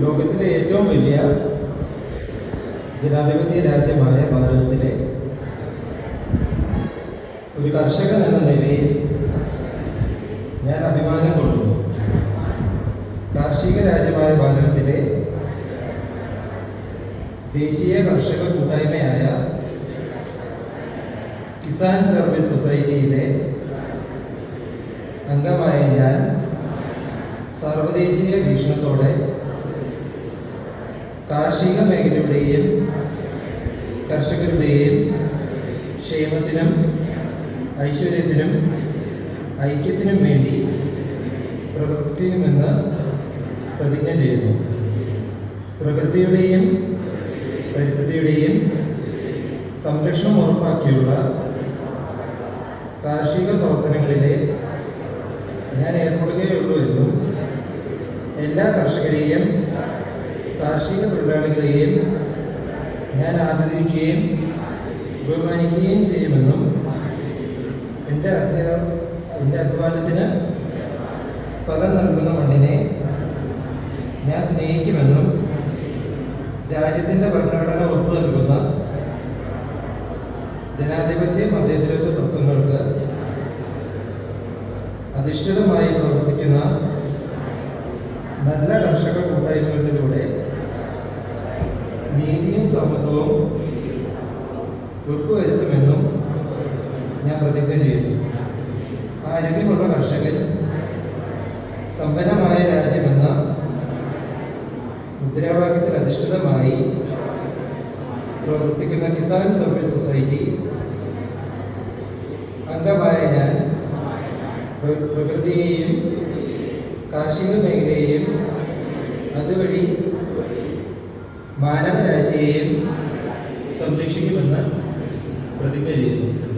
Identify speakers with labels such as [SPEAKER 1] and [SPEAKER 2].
[SPEAKER 1] ലോകത്തിലെ ഏറ്റവും വലിയ ജനാധിപത്യ രാജ്യമായ ഭാരതത്തിലെ ഒരു കർഷകൻ എന്ന നിലയിൽ ഞാൻ അഭിമാനം കൊള്ളുന്നു. കാർഷിക രാജ്യമായ ഭാരതത്തിലെ ദേശീയ കർഷക കൂട്ടായ്മയായ കിസാൻ സർവീസ് സൊസൈറ്റിയിലെ അംഗമായ ഞാൻ സാർവദേശീയ വീക്ഷണത്തോടെ കാർഷിക മേഖലയുടെയും കർഷകരുടെയും ക്ഷേമത്തിനും ഐശ്വര്യത്തിനും ഐക്യത്തിനും വേണ്ടി പ്രവർത്തിക്കുമെന്ന് പ്രതിജ്ഞ ചെയ്യുന്നു. പ്രകൃതിയുടെയും പരിസ്ഥിതിയുടെയും സംരക്ഷണം ഉറപ്പാക്കിയുള്ള കാർഷിക പ്രവർത്തനങ്ങളിലെ ഞാൻ ഏർപ്പെടുകയുള്ളൂ എന്നും എല്ലാ കർഷകരെയും കാർഷിക തൊഴിലാളികളെയും ഞാൻ ആദരിക്കുകയും ബഹുമാനിക്കുകയും ചെയ്യുമെന്നും എന്റെ അധ്യ എന്റെ അധ്വാനത്തിന് ഫലം നൽകുന്ന മണ്ണിനെ ഞാൻ സ്നേഹിക്കുമെന്നും രാജ്യത്തിന്റെ ഭരണഘടന ഉറപ്പു നൽകുന്ന ജനാധിപത്യ മതേതരത്വ തത്വങ്ങൾക്ക് അധിഷ്ഠിതമായി പ്രവർത്തിക്കുന്ന നല്ല കർഷക കൂട്ടായ്മകളിലൂടെ നീതിയും സമത്വവും ഉറപ്പുവരുത്തുമെന്നും ഞാൻ പ്രതിജ്ഞ ചെയ്യുന്നു. ആരോഗ്യമുള്ള കർഷകൻ സമ്പന്നമായ രാജ്യമെന്ന മുദ്രാവാക്യത്തിൽ അധിഷ്ഠിതമായി പ്രവർത്തിക്കുന്ന കിസാൻ സർവീസ് സൊസൈറ്റി അംഗമായ ഞാൻ പ്ര- പ്രകൃതിയെയും കാർഷിക മേഖലയെയും അതുവഴി മാനവരാശിയെയും സംരക്ഷിക്കുമെന്ന് പ്രതിജ്ഞ ചെയ്യുന്നു.